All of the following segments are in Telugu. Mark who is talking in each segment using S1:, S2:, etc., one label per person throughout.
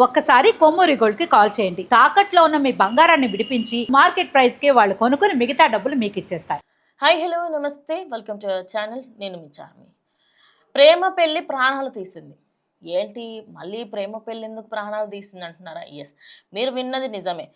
S1: ఒక్కసారి కొమ్మూరి గోల్డ్కి కాల్ చేయండి. తాకట్లో ఉన్న మీ బంగారాన్ని విడిపించి మార్కెట్ ప్రైస్కి వాళ్ళు కొనుక్కుని మిగతా డబ్బులు మీకు ఇచ్చేస్తారు
S2: hi hello namaste. Welcome to channel. నేను మీ చార్మి. ప్రేమ పెళ్ళి ప్రాణాలు తీసింది. ఏంటి? మళ్ళీ ప్రేమ పెళ్ళి ఎందుకు ప్రాణాలు తీసింది అంటున్నారా? ఎస్ మీరు విన్నది నిజమే.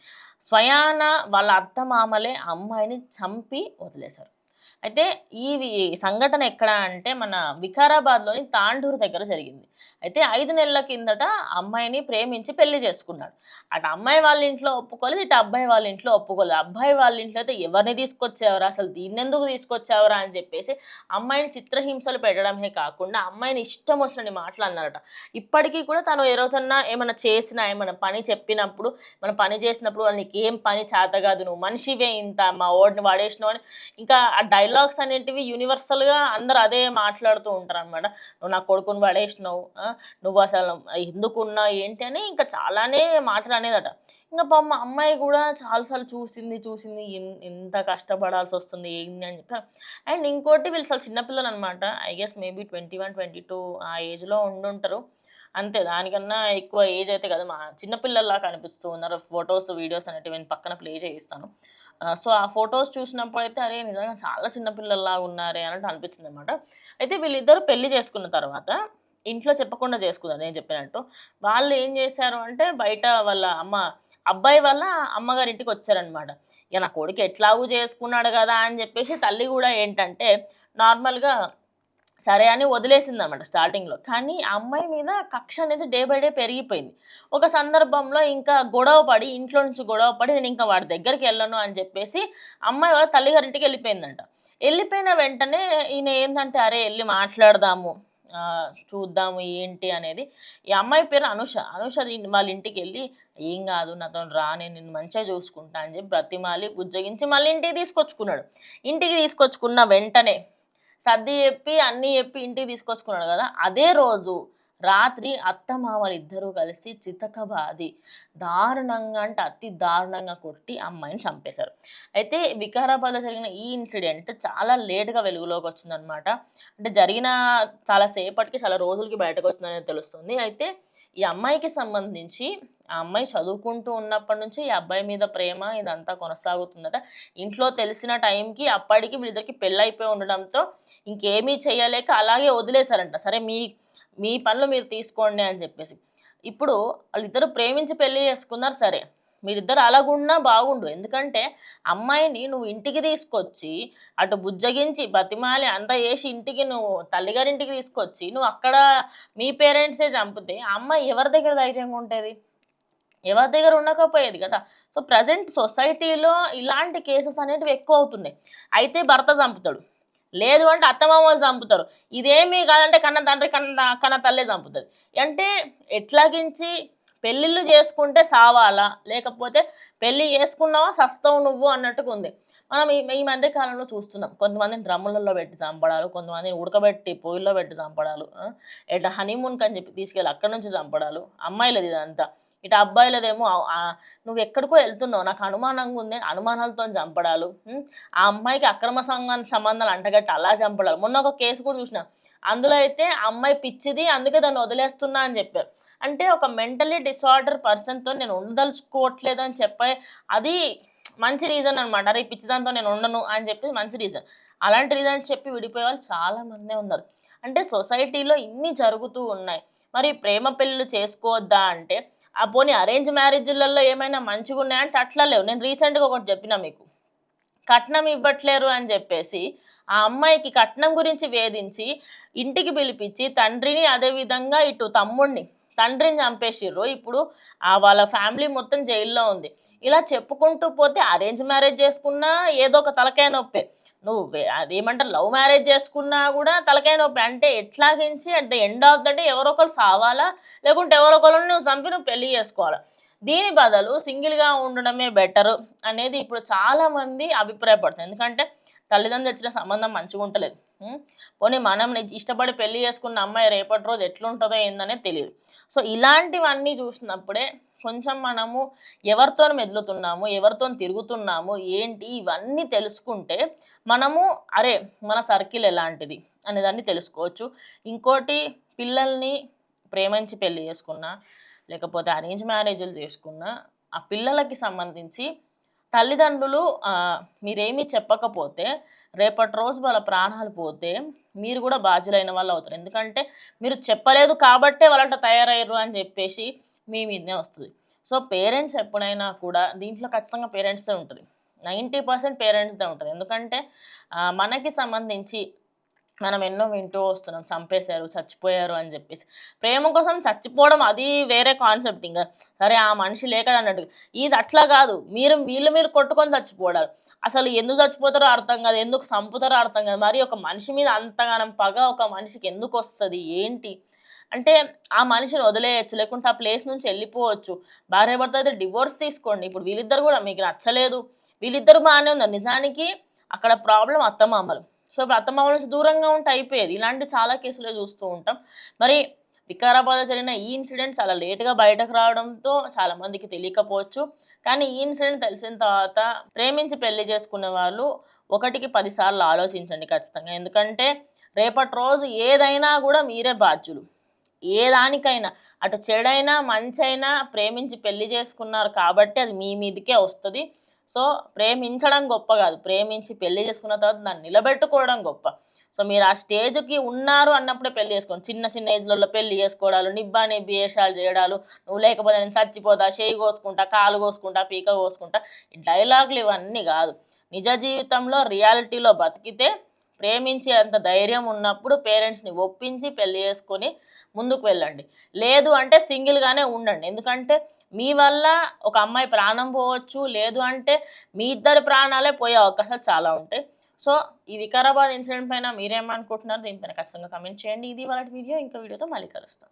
S2: స్వయాన వాళ్ళ అత్త మామలే అమ్మాయిని చంపి వదిలేశారు. అయితే ఈ సంఘటన ఎక్కడ అంటే మన వికారాబాద్లోని తాండూరు దగ్గర జరిగింది. అయితే ఐదు నెలల కిందట అమ్మాయిని ప్రేమించి పెళ్ళి చేసుకున్నాడు. అటు అమ్మాయి వాళ్ళ ఇంట్లో ఒప్పుకోలేదు ఇటు అబ్బాయి వాళ్ళ ఇంట్లో ఒప్పుకోలేదు. అబ్బాయి వాళ్ళ ఇంట్లో అయితే ఎవరిని తీసుకొచ్చేవరా అసలు దీన్ని ఎందుకు తీసుకొచ్చావరా అని చెప్పేసి అమ్మాయిని చిత్రహింసలు పెట్టడమే కాకుండా అమ్మాయిని ఇష్టం వచ్చినని మాటలు అన్నారట. ఇప్పటికీ కూడా తను ఏ రోజన్నా ఏమైనా చేసినా ఏమైనా పని చెప్పినప్పుడు మన పని చేసినప్పుడు నీకు ఏం పని చేత కాదు నువ్వు మనిషివే ఇంత మా ఓడిని వాడేసినావు అని ఇంకా ఆ డైలాగ్స్ అనేటివి యూనివర్సల్గా అందరు అదే మాట్లాడుతూ ఉంటారు అనమాట నువ్వు నా కొడుకుని పడేసినావు నువ్వు అసలు ఎందుకున్నా ఏంటి? అని ఇంకా చాలానే మాటలు అనేదట. ఇంకా పాప అమ్మాయి కూడా చాలాసార్లు చూసింది చూసింది ఎంత ఇంత కష్టపడాల్సి వస్తుంది ఏంది అని చెప్పి. అండ్ ఇంకోటి వీళ్ళు అసలు చిన్నపిల్లలు అనమాట I guess maybe twenty one twenty two ఆ ఏజ్లో ఉండుంటారు. అంతే దానికన్నా ఎక్కువ ఏజ్ అయితే కదా. మా చిన్నపిల్లల్లా కనిపిస్తూ ఉన్నారు. ఫొటోస్ వీడియోస్ అనేటివి నేను పక్కన ప్లే చేయిస్తాను. సో ఆ ఫొటోస్ చూసినప్పుడు అయితే అరే నిజంగా చాలా చిన్నపిల్లల్లా ఉన్నారే అన్నట్టు అనిపించింది అనమాట అయితే వీళ్ళిద్దరు పెళ్ళి చేసుకున్న తర్వాత ఇంట్లో చెప్పకుండా చేసుకున్నారు నేను చెప్పినట్టు. వాళ్ళు ఏం చేశారు అంటే బయట వాళ్ళ అమ్మ అబ్బాయి వల్ల అమ్మగారి ఇంటికి వచ్చారనమాట. ఇక నా కొడుకు ఎట్లాగూ చేసుకున్నాడు కదా అని చెప్పేసి తల్లి కూడా ఏంటంటే నార్మల్గా సరే అని వదిలేసింది అనమాట స్టార్టింగ్లో. కానీ అమ్మాయి మీద కక్ష అనేది డే బై డే పెరిగిపోయింది. ఒక సందర్భంలో ఇంకా గొడవ పడి ఇంట్లో నుంచి గొడవ పడి నేను ఇంకా వాడి దగ్గరికి వెళ్ళను అని చెప్పేసి అమ్మాయి వాళ్ళ తల్లిగారింటికి వెళ్ళిపోయిందంట. వెళ్ళిపోయిన వెంటనే ఈయన ఏంటంటే అరే వెళ్ళి మాట్లాడదాము. చూద్దాము ఏంటి? అనేది. ఈ అమ్మాయి పేరు అనుష. అనుష వాళ్ళ ఇంటికి వెళ్ళి ఏం కాదు నాతో రా నేను నిన్ను మంచిగా చూసుకుంటా అని చెప్పి బ్రతిమాలి ఉజ్జగించి మళ్ళీ ఇంటికి తీసుకొచ్చుకున్నాడు. ఇంటికి తీసుకొచ్చుకున్న వెంటనే సర్ది చెప్పి అన్నీ చెప్పి ఇంటికి తీసుకొచ్చుకున్నాడు కదా. అదే రోజు రాత్రి అత్త మామలు ఇద్దరూ కలిసి చితకబాది దారుణంగా అంటే అతి దారుణంగా కొట్టి అమ్మాయిని చంపేశారు. అయితే వికారాబాద్లో జరిగిన ఈ ఇన్సిడెంట్ చాలా లేట్గా వెలుగులోకి వచ్చిందనమాట అంటే జరిగిన చాలా సేపటికి చాలా రోజులకి బయటకు వచ్చిందని తెలుస్తుంది. అయితే ఈ అమ్మాయికి సంబంధించి ఆ అమ్మాయి చదువుకుంటూ ఉన్నప్పటి నుంచి ఈ అబ్బాయి మీద ప్రేమ ఇదంతా కొనసాగుతుందట. ఇంట్లో తెలిసిన టైంకి అప్పటికి వీళ్ళిద్దరికి పెళ్ళైపోయి ఉండడంతో ఇంకేమీ చేయలేక అలాగే వదిలేశారంట. సరే మీ మీ పనులు మీరు తీసుకోండి అని చెప్పేసి. ఇప్పుడు వాళ్ళిద్దరు ప్రేమించి పెళ్ళి చేసుకున్నారు సరే. మీరిద్దరు అలాగున్నా బాగుండు. ఎందుకంటే అమ్మాయిని నువ్వు ఇంటికి తీసుకొచ్చి అటు బుజ్జగించి బతిమాలి అంతా వేసి ఇంటికి నువ్వు తల్లిగారింటికి తీసుకొచ్చి నువ్వు అక్కడ మీ పేరెంట్సే చంపితే అమ్మాయి ఎవరి దగ్గర ధైర్యంగా ఉంటుంది? ఎవరి దగ్గర ఉండకపోయేది కదా. సో ప్రజెంట్ సొసైటీలో ఇలాంటి కేసెస్ అనేటివి ఎక్కువ అవుతున్నాయి. అయితే భర్త చంపుతాడు. లేదు అంటే అత్తమామలు చంపుతారు. ఇదేమీ కాదంటే కన్న తండ్రి కన్న కన్న తల్లే చంపుతుంది. అంటే ఎట్లాగించి పెళ్ళిళ్ళు చేసుకుంటే సావాలా? లేకపోతే పెళ్ళి చేసుకున్నావా? సస్తావు నువ్వు అన్నట్టుగా ఉంది. మనం ఈ ఈ మధ్య కాలంలో చూస్తున్నాం. కొంతమందిని డ్రమ్ములలో పెట్టి చంపడాలు కొంతమందిని ఉడకబెట్టి పొయ్యిలో పెట్టి చంపడాలు ఎట్లా హనీమూన్ హనీమూన్కి అని చెప్పి తీసుకెళ్ళి అక్కడి నుంచి చంపడాలు అమ్మాయిలది ఇదంతా. ఇటు అబ్బాయిలదేమో నువ్వు ఎక్కడికో వెళ్తున్నావు నాకు అనుమానంగా ఉంది అనుమానాలతో చంపడాలు. ఆ అమ్మాయికి అక్రమ సంఘం సంబంధాలు అంటగట్టి అలా చంపడాలు. మొన్న ఒక కేసు కూడా చూసిన. అందులో అయితే ఆ అమ్మాయి పిచ్చిది అందుకే దాన్ని వదిలేస్తున్నా అని చెప్పారు. అంటే ఒక మెంటలీ డిసార్డర్ పర్సన్తో నేను ఉండదలుచుకోవట్లేదు అని చెప్పే అది మంచి రీజన్ అనమాట అరే పిచ్చిదాంతో నేను ఉండను అని చెప్పి మంచి రీజన్. అలాంటి రీజన్ చెప్పి విడిపోయే వాళ్ళు చాలా మందే ఉన్నారు. అంటే సొసైటీలో ఇన్ని జరుగుతూ ఉన్నాయి. మరి ప్రేమ పెళ్ళిళ్ళు చేసుకోవద్దా అంటే ఆ పోనీ అరేంజ్ మ్యారేజ్లలో ఏమైనా మంచిగా ఉన్నాయంటే అట్లా లేవు. నేను రీసెంట్గా ఒకటి చెప్పిన మీకు. కట్నం ఇవ్వట్లేరు అని చెప్పేసి ఆ అమ్మాయికి కట్నం గురించి వేధించి ఇంటికి పిలిపించి తండ్రిని అదేవిధంగా ఇటు తమ్ముడిని తండ్రిని చంపేసిర్రు. ఇప్పుడు ఆ వాళ్ళ ఫ్యామిలీ మొత్తం జైల్లో ఉంది. ఇలా చెప్పుకుంటూ పోతే అరేంజ్ మ్యారేజ్ చేసుకున్నా ఏదో ఒక తలకాయ నొప్పే. నువ్వు అదేమంటారు లవ్ మ్యారేజ్ చేసుకున్నా కూడా తలకాయ నొప్పి. అంటే ఎట్లాగించి at the end of the day ఎవరో ఒకరు సావాలా? లేకుంటే ఎవరో ఒకరు నువ్వు చంపి నువ్వు పెళ్ళి చేసుకోవాలా? దీని బదులు సింగిల్గా ఉండడమే బెటర్ అనేది ఇప్పుడు చాలామంది అభిప్రాయపడుతుంది ఎందుకంటే తల్లిదండ్రులు తెచ్చిన సంబంధం మంచిగా ఉంటలేదు. పోనీ మనం ఇష్టపడి పెళ్ళి చేసుకున్న అమ్మాయి రేపటి రోజు ఎట్లుంటుందో ఏందనే తెలియదు సో ఇలాంటివన్నీ చూసినప్పుడే కొంచెం మనము ఎవరితో మెదులుతున్నాము ఎవరితో తిరుగుతున్నాము ఏంటి ఇవన్నీ తెలుసుకుంటే మనము అరే మన సర్కిల్ ఎలాంటిది అనేదాన్ని తెలుసుకోవచ్చు. ఇంకోటి పిల్లల్ని ప్రేమించి పెళ్ళి చేసుకున్నా లేకపోతే అరేంజ్ మ్యారేజ్లు చేసుకున్నా ఆ పిల్లలకి సంబంధించి తల్లిదండ్రులు మీరేమీ చెప్పకపోతే రేపటి రోజు వాళ్ళ ప్రాణాలు పోతే మీరు కూడా బాధ్యులైన వాళ్ళు అవుతారు. ఎందుకంటే మీరు చెప్పలేదు కాబట్టే వాళ్ళంట తయారయ్యారు అని చెప్పేసి మీ మీదనే వస్తుంది. సో పేరెంట్స్ ఎప్పుడైనా కూడా దీంట్లో ఖచ్చితంగా పేరెంట్సే ఉంటుంది. నైంటీ పర్సెంట్ పేరెంట్స్దే ఉంటుంది. ఎందుకంటే మనకి సంబంధించి మనం ఎన్నో వింటూ వస్తున్నాం. చంపేశారు చచ్చిపోయారు అని చెప్పేసి. ప్రేమ కోసం చచ్చిపోవడం అది వేరే కాన్సెప్ట్ ఇంకా. సరే ఆ మనిషి లేక అన్నట్టు. ఇది అట్లా కాదు. మీరు వీళ్ళు మీరు కొట్టుకొని చచ్చిపోవడాలు. అసలు ఎందుకు చచ్చిపోతారో అర్థం కాదు. ఎందుకు చంపుతారో అర్థం కాదు. మరి ఒక మనిషి మీద అంతగానం పగ ఒక మనిషికి ఎందుకు వస్తుంది? ఏంటి? అంటే ఆ మనిషిని వదిలేయచ్చు లేకుంటే ఆ ప్లేస్ నుంచి వెళ్ళిపోవచ్చు. భార్య భర్త అయితే డివోర్స్ తీసుకోండి. ఇప్పుడు వీళ్ళిద్దరు కూడా మీకు నచ్చలేదు. వీళ్ళిద్దరు బాగానే ఉన్నారు. నిజానికి అక్కడ ప్రాబ్లం అత్తమామలు. సో ఇప్పుడు అత్తమామల నుంచి దూరంగా ఉంటే అయిపోయేది. ఇలాంటి చాలా కేసులు చూస్తూ ఉంటాం. మరి వికారాబాద్లో జరిగిన ఈ ఇన్సిడెంట్ చాలా లేట్గా బయటకు రావడంతో చాలా మందికి తెలియకపోవచ్చు. కానీ ఈ ఇన్సిడెంట్ తెలిసిన తర్వాత ప్రేమించి పెళ్ళి చేసుకునే వాళ్ళు ఒకటికి పదిసార్లు ఆలోచించండి ఖచ్చితంగా. ఎందుకంటే రేపటి రోజు ఏదైనా కూడా మీరే బాధ్యులు. ఏ దానికైనా అటు చెడైనా మంచైనా ప్రేమించి పెళ్ళి చేసుకున్నారు కాబట్టి అది మీ మీదకే వస్తుంది. సో ప్రేమించడం గొప్ప కాదు. ప్రేమించి పెళ్ళి చేసుకున్న తర్వాత దాన్ని నిలబెట్టుకోవడం గొప్ప. సో మీరు ఆ స్టేజ్కి ఉన్నారు అన్నప్పుడే పెళ్ళి చేసుకోండి. చిన్న చిన్న ఏజ్లలో పెళ్ళి చేసుకోవడాలు నిబ్బా నిబ్బి వేషాలు చేయడాలు నువ్వు లేకపోతే నేను చచ్చిపోతా చేయి కోసుకుంటా కాలు కోసుకుంటా పీక కోసుకుంటా ఈ డైలాగులు ఇవన్నీ కాదు. నిజ జీవితంలో రియాలిటీలో బతికితే ప్రేమించే అంత ధైర్యం ఉన్నప్పుడు పేరెంట్స్ని ఒప్పించి పెళ్ళి చేసుకొని ముందుకు వెళ్ళండి. లేదు అంటే సింగిల్గానే ఉండండి. ఎందుకంటే మీ వల్ల ఒక అమ్మాయి ప్రాణం పోవచ్చు లేదు అంటే మీ ఇద్దరి ప్రాణాలే పోయే అవకాశాలు చాలా ఉంటాయి. సో ఈ వికారాబాద్ ఇన్సిడెంట్ పైన మీరేమనుకుంటున్నారు దీనిపైన ఖచ్చితంగా కమెంట్ చేయండి. ఇది వాళ్ళ వీడియో. ఇంకా వీడియోతో మళ్ళీ కలుస్తాం.